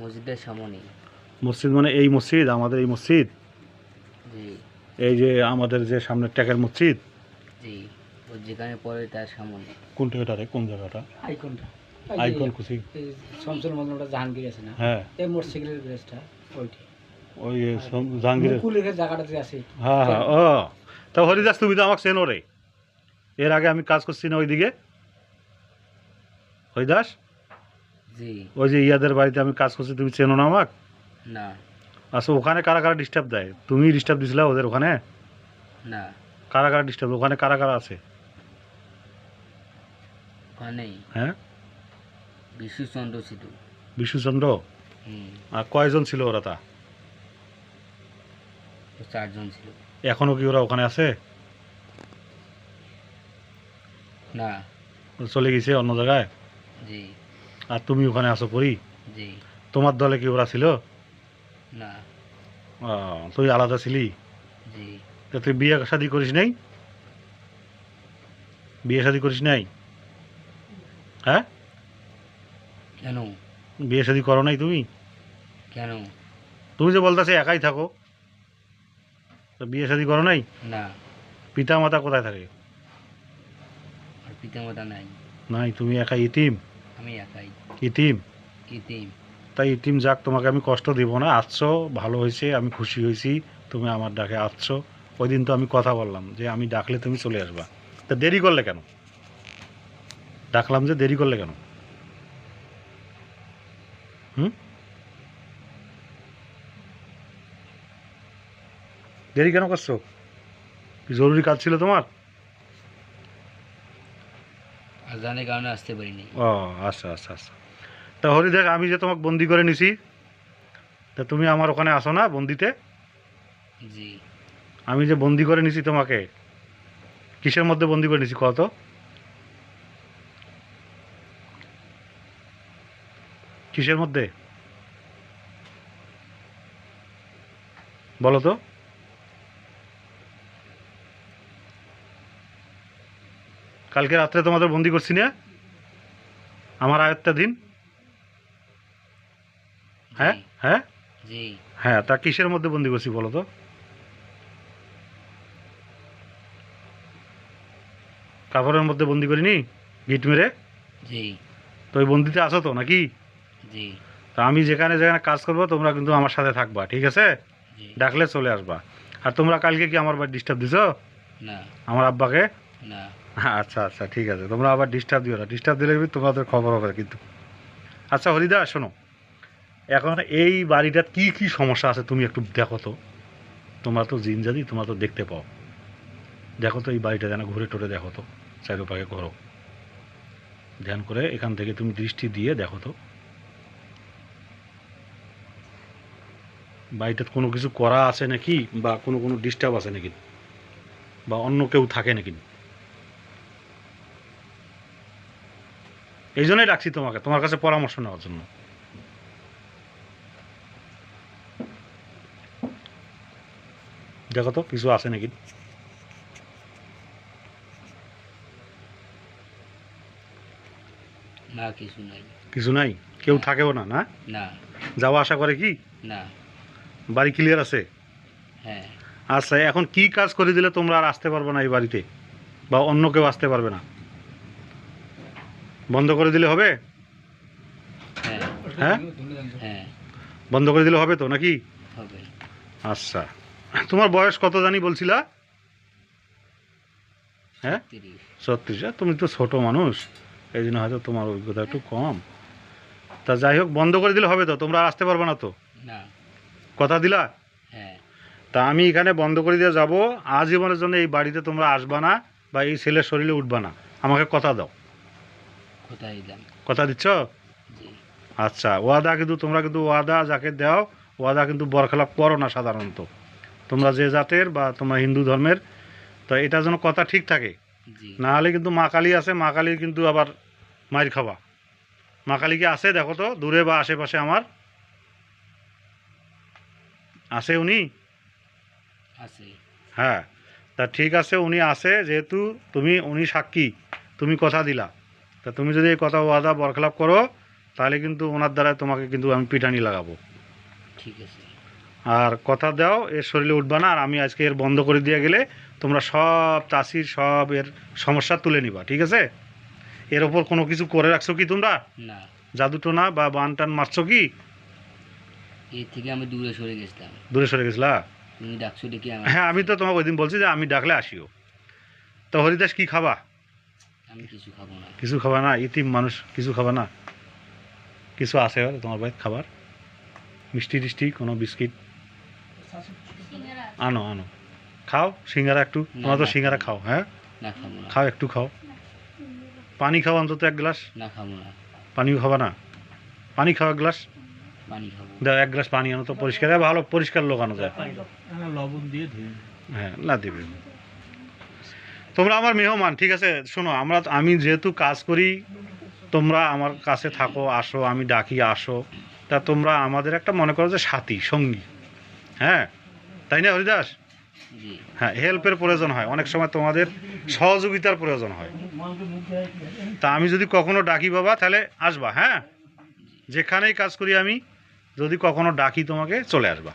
মসজিদের সামনে মসজিদ মানে এই মসজিদ আমাদের এই মসজিদ? জি। এই যে আমাদের যে সামনে ট্যাকের মসজিদ? জি যেখানে পড়ে তার সামনে। কোনটা এটা রে? কোন জায়গাটা? আইকনটা। আইকন মজনুটা জাহাঙ্গীর আছে না? হ্যাঁ। এই মোটরসাইকেলের গ্যারেজটা ওইটি। ওই জাহাঙ্গীরের যে আছে। হ্যাঁ হ্যাঁ ও। তা হরিদাস তুমি তো আমাকে চেনো রে। এর আগে আমি কাজ করছি না ওইদিকে। হরিদাস? ওই যে ইয়াদের বাড়িতে আমি কাজ করছি তুমি চেনো না আমাকে? না। আচ্ছা ওখানে কারা কারা ডিস্টার্ব দেয়? তুমি ডিস্টার্ব দিছিলা ওদের ওখানে? না। কারা কারা ডিস্টার্ব ওখানে কারা কারা আছে? ওখানেই। হ্যাঁ? বিশ্বচন্দ্র ছিল। বিশ্বচন্দ্র আর কয়জন ছিল ওরা তা? চারজন ছিল। এখনও কি ওরা ওখানে আছে? না। চলে গেছে অন্য জায়গায়? জি। আর তুমি ওখানে আসো পড়ি জি। তোমার দলে কি ওরা ছিল? না। তুই আলাদা ছিলি? জি। তা তুই বিয়ে শাদি করিস নাই? বিয়ে শাদি করিস নাই? হ্যাঁ? কেন? বিয়ে শাদি করো নাই তুমি? কেন? তুমি যে বলতেছে একাই থাকো। তো বিয়ে শাদি করো নাই? না। পিতা মাতা কোথায় থাকে? আর পিতামাতা নাই। নাই তুমি একা ইতিম। আমি একাই। ইতিম ইতিম তাই ইতিম যাক তোমাকে আমি কষ্ট দিব না। আসছো ভালো হয়েছে আমি খুশি হয়েছি তুমি আমার ডাকে আসছো ওই দিন তো আমি কথা বললাম যে আমি ডাকলে তুমি চলে আসবা। তা দেরি করলে কেন? ডাকলাম যে দেরি করলে কেন? হুম? দেরি কেন করছ? জরুরি কাজ ছিল তোমার? আজানের কারণে আসতে পারিনি। ও আচ্ছা আচ্ছা আচ্ছা। তা হরি দেখ আমি যে তোমাকে বন্দি করে নিছি তা তুমি আমার ওখানে আসো না বন্দিতে? জি। আমি যে বন্দি করে নিছি তোমাকে কিসের মধ্যে বন্দি করে নিছি কত? কিসের মধ্যে? বলো তো। কালকে রাত্রে তোমাদের বন্দি করছি না? আমার আয়ত্তা দিন? হ্যাঁ? হ্যাঁ? হ্যাঁ তা কিসের মধ্যে বন্দি করছি বলো তো? কাপড়ের মধ্যে বন্দি করিনি? গিট মেরে? তো ওই বন্দিতে আসো তো নাকি? তা আমি যেখানে যেখানে কাজ করব তোমরা কিন্তু আমার সাথে থাকবা ঠিক আছে? ডাকলে চলে আসবা। আর তোমরা কালকে কি আমার বাড়ি ডিস্টার্ব দিছো? আমার আব্বাকে? আচ্ছা আচ্ছা ঠিক আছে। তোমরা আবার ডিস্টার্ব দিও না। ডিস্টার্ব দিলে তোমাদের খবর হবে কিন্তু। আচ্ছা হরিদা, শোনো। এখন এই বাড়িটার কি কি সমস্যা আছে তুমি একটু দেখো তো। তোমরা তো জিন জাদি তোমরা তো দেখতে পাও। দেখো তো এই বাড়িটা যেন ঘুরে টুরে দেখো তো চারিপাকে করো। ধ্যান করে এখান থেকে তুমি দৃষ্টি দিয়ে দেখো তো। বাড়িটাতে কোনো কিছু করা আছে নাকি? বা কোনো কোনো ডিস্টার্ব আছে নাকি? বা অন্য কেউ থাকে নাকি? এই জন্যই ডাকছি তোমাকে তোমার কাছে পরামর্শ নেওয়ার জন্য। দেখো তো কিছু আছে নাকি? না কিছু নাই। কিছু নাই? কেউ থাকেও না না? না। যাওয়া আসা করে কি? না। বাড়ি ক্লিয়ার আছে? হ্যাঁ। আচ্ছা এখন কি কাজ করে দিলে তোমরা আর আসতে পারবে না এই বাড়িতে? বা অন্য কেউ আসতে পারবে না? বন্ধ করে দিলে হবে? হ্যাঁ। হ্যাঁ? হ্যাঁ। বন্ধ করে দিলে হবে তো নাকি? আচ্ছা। তোমার বয়স কত জানি বলছিলা? হ্যাঁ? তিরিশ ছত্রিশ। তুমি তো ছোট মানুষ এই জন্য হয়তো তোমার অভিজ্ঞতা একটু কম। তা যাই হোক বন্ধ করে দিলে হবে তো তোমরা আসতে পারবে না তো? না। কথা দিলা? হ্যাঁ। তা আমি এখানে বন্ধ করে দিয়ে যাব। আজীবনের জন্য এই বাড়িতে তোমরা আসবা না বা এই ছেলের শরীরে উঠবা না। আমাকে কথা দাও। দিলাম কথা দিচ্ছ? আচ্ছা ওয়াদা কিন্তু তোমরা কিন্তু ওয়াদা যাকে দাও ওয়াদা কিন্তু বরখেলাপ করো না সাধারণত। তোমরা যে জাতের বা তোমরা হিন্দু ধর্মের তো এটা যেন কথা ঠিক থাকে। না হলে কিন্তু মা কালী আছে মা কালীর কিন্তু আবার মায়ের খাবা মা কালী কি আছে দেখো তো দূরে বা আশেপাশে আমার? আছে উনি? আছে। হ্যাঁ তা ঠিক আছে উনি আছে যেহেতু তুমি উনি সাক্ষী তুমি কথা দিলা। তা তুমি যদি এই কথা ওয়াদা বরখেলাপ করো তাহলে কিন্তু ওনার দ্বারা তোমাকে কিন্তু আমি পিটানি লাগাবো। ঠিক আছে। আর কথা দাও এর শরীরে উঠবা না আর আমি আজকে এর বন্ধ করে দিয়ে গেলে তোমরা সব চাষির সব এর সমস্যা তুলে নিবা ঠিক আছে? এর ওপর কোনো কিছু করে রাখছো কি তোমরা? না। জাদুটোনা বা বান টান মারছো কি? এর থেকে আমি দূরে সরে গেছিলাম। দূরে সরে গেছিলা? তুমি ডাকছো ডেকে হ্যাঁ আমি তো তোমাকে ওই দিন বলছি যে আমি ডাকলে আসিও। তো হরিদাস কি খাবা? আমি কিছু খাব না। কিছু খাবা না ইতিম মানুষ কিছু খাবা না। কিছু আছে তোমার বাড়িতে খাবার। মিষ্টি টিষ্টি কোনো বিস্কিট। আনো আনো। খাও সিঙ্গারা একটু। তোমরা তো সিঙ্গারা খাও হ্যাঁ? না খাব না। খাও একটু খাও। পানি খাও অন্তত এক গ্লাস। না খাব না। পানিও খাবা না। পানি খাও এক গ্লাস। পানি খাব। দাও এক গ্লাস পানি আনো তো পরিষ্কার। এ ভালো পরিষ্কার লোক আনো যায়। লবণ দিয়ে হ্যাঁ না দেবে। তোমরা আমার মেহমান ঠিক আছে? শোনো আমরা আমি যেহেতু কাজ করি তোমরা আমার কাছে থাকো আসো আমি ডাকি আসো। তা তোমরা আমাদের একটা মনে করো যে সাথী সঙ্গী। হ্যাঁ? তাই না হরিদাস? হ্যাঁ হেল্পের প্রয়োজন হয়। অনেক সময় তোমাদের সহযোগিতার প্রয়োজন হয়। তা আমি যদি কখনো ডাকি বাবা তাহলে আসবা হ্যাঁ? যেখানেই কাজ করি আমি যদি কখনো ডাকি তোমাকে চলে আসবা।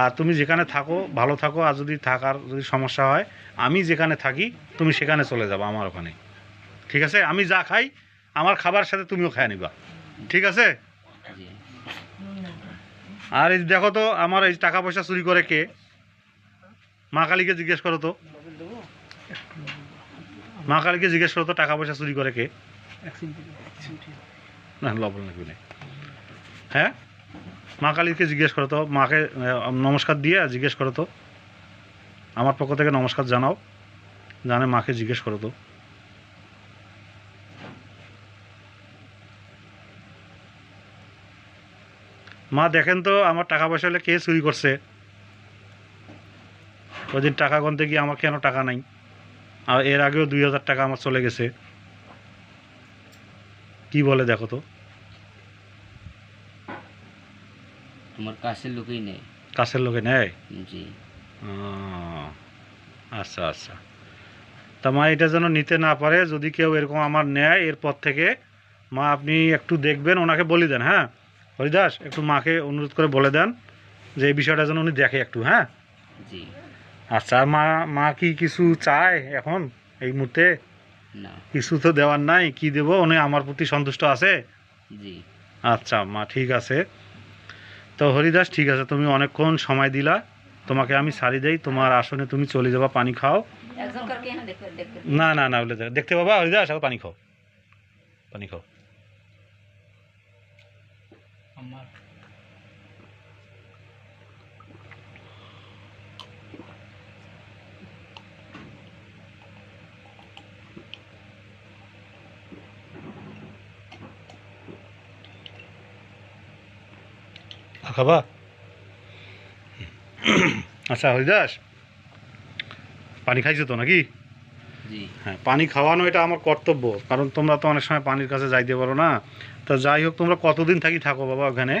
আর তুমি যেখানে থাকো ভালো থাকো আর যদি থাকার যদি সমস্যা হয় আমি যেখানে থাকি তুমি সেখানে চলে যাবা আমার ওখানে। ঠিক আছে? আমি যা খাই আমার খাবার সাথে তুমিও খাই নিবা। ঠিক আছে? আর এই দেখো তো আমার এই টাকা পয়সা চুরি করে কে? মা কালীকে জিজ্ঞেস করো তো। মা কালীকে জিজ্ঞেস করো তো টাকা পয়সা চুরি করে কে? না লবণ হ্যাঁ? মা কালীকে জিজ্ঞেস করো তো, মাকে নমস্কার দিয়ে জিজ্ঞেস করো তো। আমার পক্ষ থেকে নমস্কার জানাও, জানে মাকে জিজ্ঞেস করো তো। মা, দেখেন তো, আমার টাকা পয়সা হলে কে চুরি করছে? ওদিন টাকা গনতে গিয়ে আমার কেন টাকা নাই? আর এর আগেও দুই হাজার টাকা আমার চলে গেছে। কি বলে দেখো তো। তোমার কাছের লোকেই নেই কাছের লোকে নেয়? জি। আচ্ছা আচ্ছা। তা মা এটা যেন নিতে না পারে যদি কেউ এরকম আমার নেয় এরপর থেকে মা আপনি একটু দেখবেন ওনাকে বলে দেন হ্যাঁ? হরিদাস একটু মাকে অনুরোধ করে বলে দেন যে এই বিষয়টা যেন উনি দেখে একটু হ্যাঁ? জি। আচ্ছা মা মা কি কিছু চায় এখন এই মুহূর্তে? কিছু তো দেওয়ার নাই কি দেব? উনি আমার প্রতি সন্তুষ্ট আছে? জি। আচ্ছা মা ঠিক আছে। তো হরিদাস ঠিক আছে তুমি অনেকক্ষণ সময় দিলা। তোমাকে আমি সারি দেই তোমার আসনে তুমি চলে যাবা পানি খাও। না না না বলে দেখতে পাবা হরিদাস আর পানি খাও। পানি খাও। আমার খাবা? আচ্ছা হরিদাস পানি খাইছো তো নাকি? হ্যাঁ পানি খাওয়ানো এটা আমার কর্তব্য কারণ তোমরা তো অনেক সময় পানির কাছে যাইতে পারো না। তা যাই হোক তোমরা কতদিন থাকি থাকো বাবা ওখানে?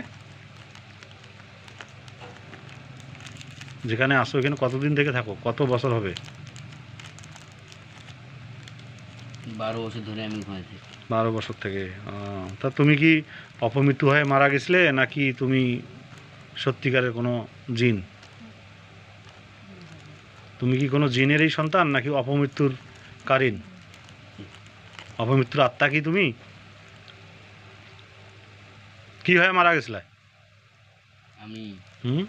যেখানে আসো ওখানে কতদিন থেকে থাকো? কত বছর হবে? বারো বছর ধরে আমি ওখানে বারো বছর থেকে। তা তুমি কি অপমৃত্যু হয়ে মারা গেছিলে নাকি তুমি সত্যিকারের কোনো জিন। তুমি কি কোনো জিনেরই সন্তান নাকি অপমৃত্যুর কারিন? অপমৃত্যুর আত্মা কি তুমি? কি হয়ে মারা গেছিলে? আমি হুম?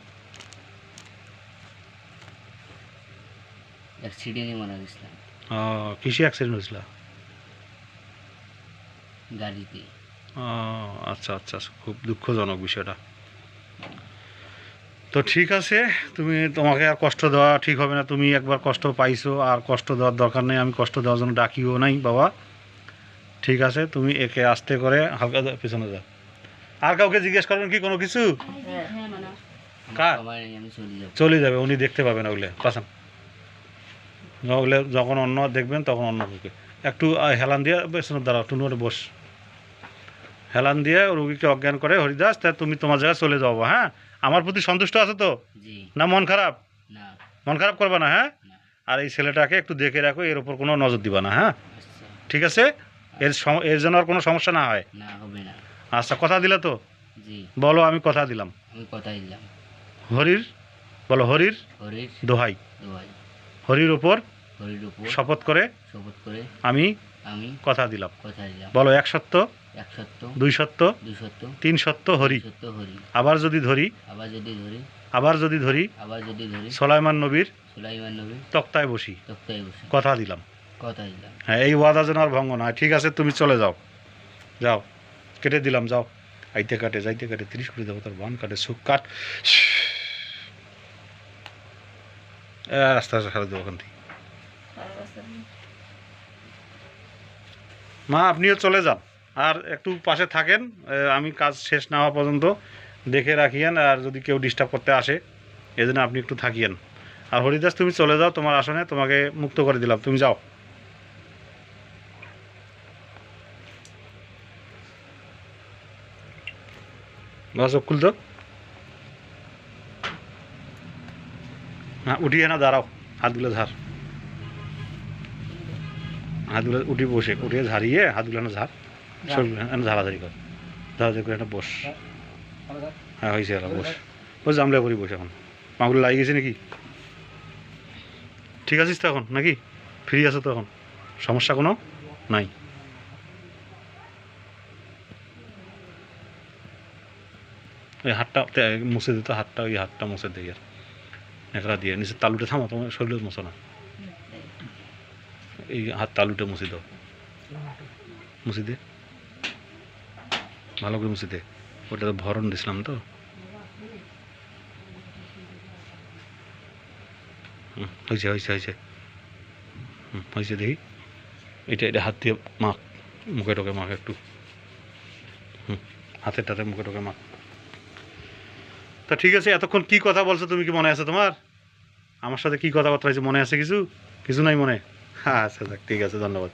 অ্যাক্সিডেন্টে মারা গেছিলাম। আহ, কিসে অ্যাক্সিডেন্ট হয়েছিল? গাড়িতে। আহ, আচ্ছা আচ্ছা খুব দুঃখজনক বিষয়টা। তো ঠিক আছে, তুমি তোমাকে আর কষ্ট দেওয়া ঠিক হবে না। তুমি একবার কষ্ট পাইছো, আর কষ্ট দেওয়ার দরকার নেই। আমি কষ্ট দেওয়ার জন্য ডাকিও নাই, বাবা। ঠিক আছে, তুমি একে আস্তে করে হালকা পেছনে যাও আর কাউকে জিজ্ঞেস করবেন কি, কোনো কিছু? কার? চলে যাবে, উনি দেখতে পাবেন ওগুলো। পাশান ওগুলো যখন অন্য দেখবেন, তখন অন্য কাউকে একটু হেলান দিয়ে পেছনে দাঁড়াও টুনু বস। হেলান দিয়ে রুগীকে অজ্ঞান করে, হরিদাস, তা তুমি তোমার জায়গায় চলে যাব হ্যাঁ? আমার প্রতি সন্তুষ্ট আছে তো? না মন খারাপ? মন খারাপ করবে না হ্যাঁ? আর এই ছেলেটাকে একটু দেখে রাখো এর উপর কোনো নজর দিবা না হ্যাঁ? আচ্ছা। ঠিক আছে? এর এর জন্য আর কোনো সমস্যা না হয়। আচ্ছা কথা দিলে তো? বলো আমি কথা দিলাম। হরির বলো হরির দোহাই। হরির উপর শপথ করে শপথ করে আমি আমি কথা দিলাম। কথা দিলাম। বলো এক সত্য? এক সত্য দুই সত্য দুই সত্য। তিন সত্য হরি। দুই সত্য হরি। আবার যদি ধরি আবার যদি ধরি। আবার যদি ধরি আবার যদি ধরি। সোলাইমান নবীর সুলাইমান নবী তক্তায় বসি। তক্তায় বসে। কথা দিলাম। কথা দিলাম। হ্যাঁ এই ওয়াদা যেন আর ভঙ্গ না ঠিক আছে তুমি চলে যাও। যাও। কেটে দিলাম যাও। আইতে কাটে যাইতে কাটে তিরিশ করে দেবো তার বান কাটে সুখ কাট। আস্তে সারা দেবো ওখান থেকে। মা আপনিও চলে যান। আর একটু পাশে থাকেন আমি কাজ শেষ না হওয়া পর্যন্ত দেখে রাখিয়েন, আর যদি কেউ ডিস্টার্ব করতে আসে এই জন্য আপনি একটু থাকিয়েন। আর হরিদাস, তুমি চলে যাও তোমার আসনে, তোমাকে মুক্ত করে দিলাম, তুমি যাও। বাস খুল দো হ্যাঁ উঠিয়ে না, দাঁড়াও, হাতগুলো ঝাড়। হাতগুলো উঠি বসে, উঠিয়ে ঝাড়িয়ে হাতগুলো না ঝাড়। না কর। ঝাড়াঝাড়ি করে একটা বস। হ্যাঁ হয়েছে এলা বস। বস করি বসে এখন। পাগুলো লাগিয়ে গেছে নাকি? ঠিক আছিস তো এখন, নাকি? ফ্রি আছো তো এখন? সমস্যা কোনো? নাই। ওই হাতটা মুছে দিত হাতটা, ওই হাতটা মুছে দিই আর একরা দিয়ে। নিচে তালুটা থামো, তোমার শরীরে মুছো না। এই হাত তালুটা মুছে দাও। মুছে দে। ভালো করে মুছে দে। ওটা তো ভরণ দিছিলাম তো। হুম, হয়েছে হয়েছে হয়েছে। হুম, হয়েছে দেখি। এটা এটা হাত দিয়ে মাখ মুখে টোকে মাখ একটু। হুম হাতের টাতে মুখে টোকে মাখ। তা ঠিক আছে এতক্ষণ কি কথা বলছো তুমি কি মনে আছে তোমার? আমার সাথে কি কথাবার্তা হয়েছে মনে আছে কিছু? কিছু নাই মনে? হ্যাঁ আচ্ছা ঠিক আছে ধন্যবাদ।